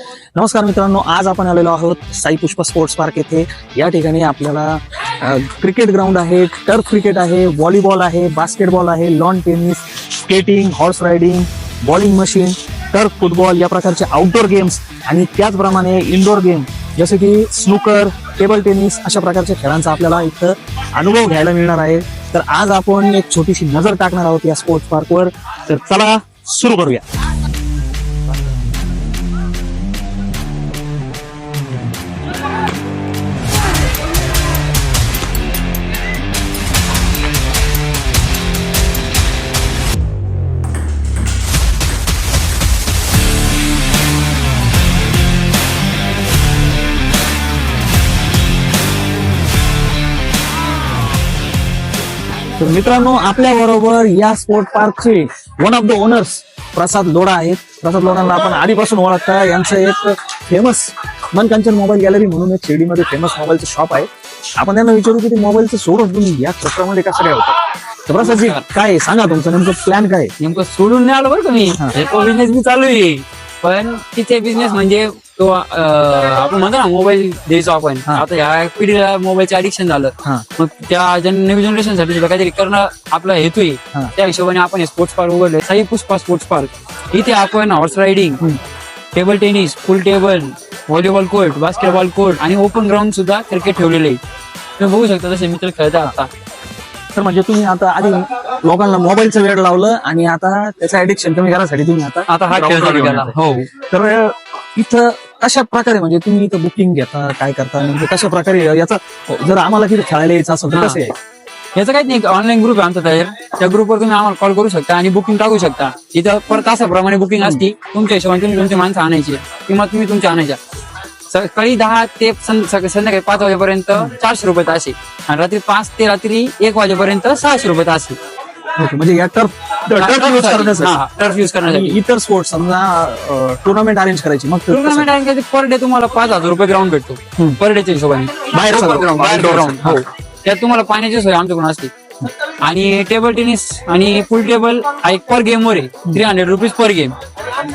नमस्कार मित्रांनो आज आपण आलेलो आहोत साई पुष्पा स्पोर्ट्स पार्क येथे. या ठिकाणी आपल्याला क्रिकेट ग्राउंड आहे टर्फ क्रिकेट आहे व्हॉलीबॉल आहे बास्केटबॉल आहे lawn tennis skating horse riding bowling machine turf football या प्रकारचे आउटडोर गेम्स आणि त्याचप्रमाणे इनडोर गेम जसे की स्नूकर टेबल टेनिस अशा प्रकारच्या खेळांचा आपल्याला इथं अनुभव घ्यायला मिळणार आहे. तर आज आपण एक छोटीशी नजर टाकणार आहोत या स्पोर्ट्स पार्कवर तर चला सुरू करूया. तर मित्रांनो आपल्या बरोबर या sport पार्कचे one of the owners Prasad Lodha आहेत प्रसाद लोढांना आपण आधीपासून ओळखता यांचं एक फेमस मनकांचन मोबाईल गॅलरी म्हणून एक शिर्डीमध्ये फेमस मोबाईलचं शॉप आहे आपण त्यांना विचारू की ते मोबाईलचं सोडून तुम्ही या क्षेत्रामध्ये कसं काय होतं तर प्रसादजी काय? सांगा तुमचं नेमकं प्लॅन काय आहे? नेमकं सोडून नाही आलं बरं का मी हा. हे तो बिझनेस मी चालू आहे पण तिथे बिझनेस म्हणजे तो अं, आपण म्हणतो ना मोबाईल द्यायचो आपण हा. आता ह्या पिढीला मोबाईलचं ऍडिक्शन झालं. हा. मग त्या जन नवीन जनरेशनसाठी सुद्धा काहीतरी करणं आपला हेतू आहे. त्या हिशोबाने आपण स्पोर्ट्स पार्क उघडले साई पुष्पा स्पोर्ट्स पार्क इथे आपण horse riding hmm. Table tennis full table volleyball court basketball court आणि ओपन ग्राउंड सुद्धा क्रिकेट ठेवलेले आहे. तुम्ही बघू शकता तसे मित्र खेळता आता. तर म्हणजे तुम्ही आता आधी लोकांना मोबाईलचं वेळ लावलं आणि आता त्याचं ऍडिक्शन कमी करायसाठी तुम्ही आता आता हा खेळ ground चालू वर केला. घेऊन हो. तर इथं कशा प्रकारे म्हणजे तुम्ही इथं बुकिंग घेता काय करता म्हणजे कशा प्रकारे याचा जर आम्हाला तिथे खेळायला यायचं असं तर कसं आहे? याचं काहीच नाही ऑनलाईन ग्रुप आहे आमचा तयार. त्या ग्रुपवर तुम्ही आम्हाला कॉल करू शकता आणि बुकिंग टाकू शकता. इथं परत तासाप्रमाणे बुकिंग असती तुमच्या हिशोबाने तुम्ही तुमची माणसं आणायची किंवा तुम्ही तुमच्या आणायच्या. सकाळी दहा ते सं- संध्याकाळी पाच वाजेपर्यंत चारशे रुपये तास आहे. आणि रात्री पाच ते रात्री एक वाजेपर्यंत सहाशे रुपये तास आहे. ओके, म्हणजे या टर्फ टर्फ यूज करण्यासाठी. टर्फ युज आणि करण्यासाठी. इतर स्पोर्ट्स समजा टुर्नामेंट अरेंज करायची. मग ते कसं? टुर्नामेंट आहे पर डे तुम्हाला पाच हजार रुपये ग्राउंड भेटतो. हम्म. पर डेच्या हिशोबाने. ground, बाहेर ग्राउंड हा. हो. त्यात तुम्हाला पाण्याची सोय आमच्याकडून असते. आणि टेबल टेनिस आणि फुल टेबल पर गेम वर आहे. Three hundred rupees per game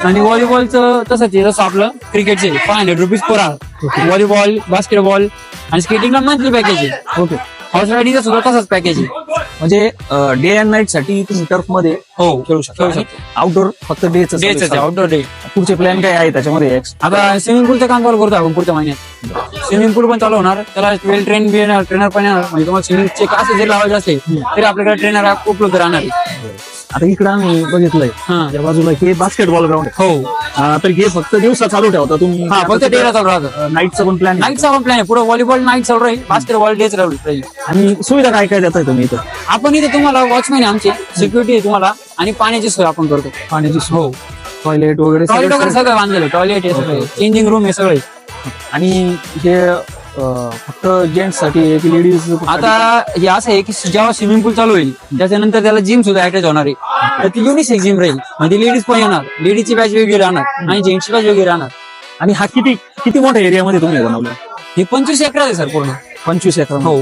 आणि व्हॉलीबॉलचं तसंच आहे जसं आपलं क्रिकेटचे five hundred rupees per hour volleyball basketball आणि स्केटिंगला मंथली पॅकेज आहे. ओके हॉर्स रायडिंगचा सुद्धा तसाच पॅकेज आहे. म्हणजे डे अँड नाईटसाठी तुम्ही टर्फमध्ये हो खेळू शकता. खेळू आउटडोर फक्त डेच डेच आउटडोर डे पुढचे प्लॅन काय आहे त्याच्यामध्ये? आता स्विमिंग पूलचं काम चालू करतो आपण पुढच्या महिन्यात. स्विमिंग पूल पण चालू होणार. त्याला वेल ट्रेन बी येणार ट्रेनर पण येणार. म्हणजे तुम्हाला स्विमिंगचे क्लासेस जर लावायचे असेल तरी आपल्याकडे ट्रेनर उपलब्ध राहणार आहे. आता इकडे आम्ही बघितलंय. हा. त्या बाजूला हे बास्केटबॉल ग्राउंड हो. तर हे फक्त दिवसा चालू ठेवता तुम्ही हा फक्त डेला चालू राहतं. नाईटचं पण प्लॅन नाईटचा पण प्लॅन आहे. पुढे व्हॉलीबॉल नाईट चालू राहील. बास्केटबॉल डेच राहील. आणि सुविधा काय काय देताय तुम्ही इथं? आपण इथे तुम्हाला वॉचमॅन आहे आमचे. सिक्युरिटी आहे तुम्हाला. आणि पाण्याची सोय आपण करतो. पाण्याची हो. टॉयलेट वगैरे टॉयलेट सगळं- वगैरे सगळं बांधलेलं टॉयलेट आहे सगळं. चेंजिंग रूम आहे सगळे. आणि हे फक्त जेंट्ससाठी आहे की लेडीज आता हे असं आहे की जेव्हा स्विमिंग पूल चालू होईल त्याच्यानंतर त्याला जिम सुद्धा अटॅच होणार आहे. तर ती युनिसेक जिम राहील. म्हणजे लेडीज पण येणार. लेडीजची बॅच वेगळी राहणार. आणि जेंट्सची बॅच वेगळी राहणार. आणि हा किती किती मोठ्या एरियामध्ये तुम्ही बनवलं हे पंचवीस एकर आहे सर पूर्ण. पंचवीस एकर हो.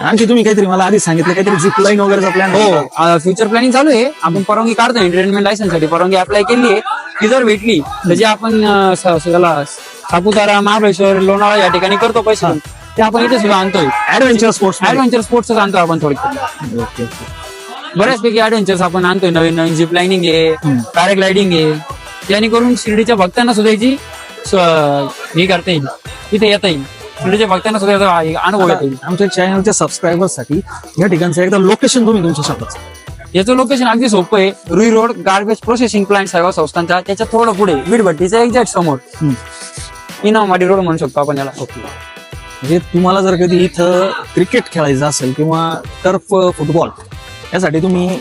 आणखी तुम्ही काहीतरी मला आधी सांगितलं काहीतरी झिप लाईन वगैरेचा प्लॅन हो. फ्युचर प्लॅनिंग चालू आहे. आपण परवानगी काढतो एंटरटेनमेंट लायसन्ससाठी परवानगी अप्लाय केली आहे. ती जर भेटली तर जे आपण अं, स- स- याला सापुतारा महाबळेश्वर लोणावळा या ठिकाणी करतो पैसे. ते आपण इथे सुद्धा आणतोय. ऍडव्हेंचर स्पोर्ट्स ऍडव्हेंचर स्पोर्ट्स आणतो आपण थोडक्यात. बऱ्याचपैकी ऍडव्हेंचर्स आपण आणतोय. नवीन नवीन जिप लाईनिंग आहे पॅराग्लायडिंग आहे. जेणेकरून शिर्डीच्या भक्तांना सुद्धा याची हे करता येईल. तिथे येता येईल. शिर्डीच्या भक्तांना सुद्धा याचा अनुभव येता. येईल आमच्या चॅनलच्या सबस्क्रायबर्ससाठी या ठिकाणचं एकदा लोकेशन तुम्ही तुमच्या शब्दाचं याचं लोकेशन अगदी सोपं आहे. Rui road garbage processing plant सेवा संस्थांचा त्याच्या थोडं पुढे वीडभट्टीच्या एक्झॅक्ट समोर. इनामवाडी रोड म्हणू शकतो आपण याला. म्हणजे तुम्हाला जर कधी इथं क्रिकेट खेळायचं असेल किंवा टर्फ फुटबॉल यासाठी तुम्ही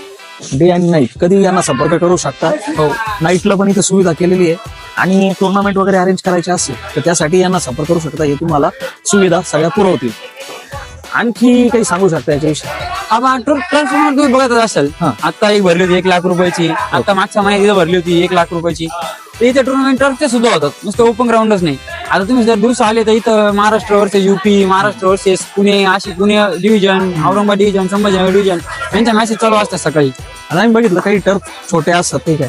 डे आणि नाईट कधी यांना संपर्क करू शकता. हो. नाईटला पण इथं सुविधा केलेली आहे. आणि टुर्नामेंट वगैरे अरेंज करायचे असेल तर त्यासाठी यांना संपर्क करू शकता. हे तुम्हाला सुविधा सगळ्या पुरवतील. आणखी काही सांगू शकता याच्याविषयी? आपण ट्रान्सफॉर्मर तुम्ही बघत असाल. हा. आता एक भरली होती एक लाख रुपयाची. आता मागच्या महिन्यात इथं भरली होती एक लाख रुपयाची. तर इथे टुर्नामेंट टर्फचे सुद्धा होतात. नुसतं ओपन ग्राउंडच नाही. आता तुम्ही जर दुरुस्त आले तर इथं Maharashtra versus UP Maharashtra versus Pune अशी Pune division Aurangabad division Sambhajinagar division यांच्या मॅसेज चालू असतात सकाळी. आता आम्ही बघितलं काही टर्फ छोटे असतात ते काय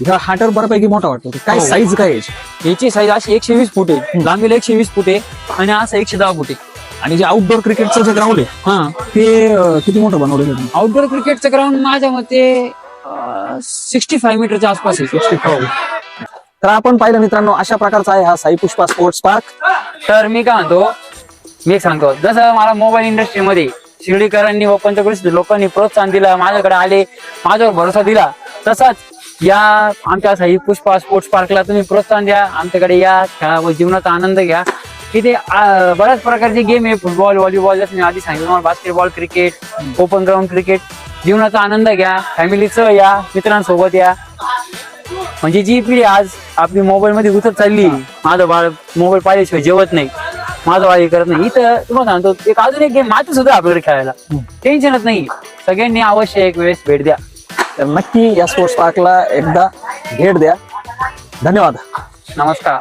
ह्या हाटर बऱ्यापैकी मोठा वाटतो. काय हो. साईज काय आहे याची? याची साईज अशी एकशे वीस फूट आहे. लांबीला एकशे वीस फूट आहे आणि असं एकशे दहा फूट आहे. आणि जे आउटडोर क्रिकेटचं जे ग्राउंड आहे हा. ते अं, किती मोठं बनवलेलं आहे? आउटडोर क्रिकेटचं ग्राउंड माझ्या मते सिक्स्टी फाय मीटरच्या आसपास आहे. तर आपण पाहिलं मित्रांनो अशा प्रकारचा आहे हा साई पुष्पा स्पोर्ट्स पार्क तर मी काय म्हणतो मी एक सांगतो जसं मला मोबाईल इंडस्ट्रीमध्ये शिर्डीकरांनी व पंचकृषी लोकांनी प्रोत्साहन दिलं माझ्याकडे आले माझ्यावर भरोसा दिला तसाच या आमच्या साई पुष्पा स्पोर्ट्स पार्कला तुम्ही प्रोत्साहन द्या आमच्याकडे या खेळा व जीवनाचा आनंद घ्या. तिथे बऱ्याच प्रकारचे गेम आहे फुटबॉल व्हॉलीबॉल जसं मी आधी सांगितलं basketball cricket open ground cricket जीवनाचा आनंद घ्या फॅमिलीचं या मित्रांसोबत या. म्हणजे जी पिढी आज आपली मोबाईल मध्ये गुतत चालली माझं बाळ मोबाईल पाहिल्याशिवाय जेवत नाही माझं बाळ हे करत नाही. इथं तुम्हाला सांगतो एक अजून एक गेम माती सुद्धा आपल्याकडे खेळायला. टेन्शनच नाही. सगळ्यांनी अवश्य एक वेळेस भेट द्या. तर नक्की या स्पोर्ट्स पार्कला एकदा भेट द्या. धन्यवाद. नमस्कार.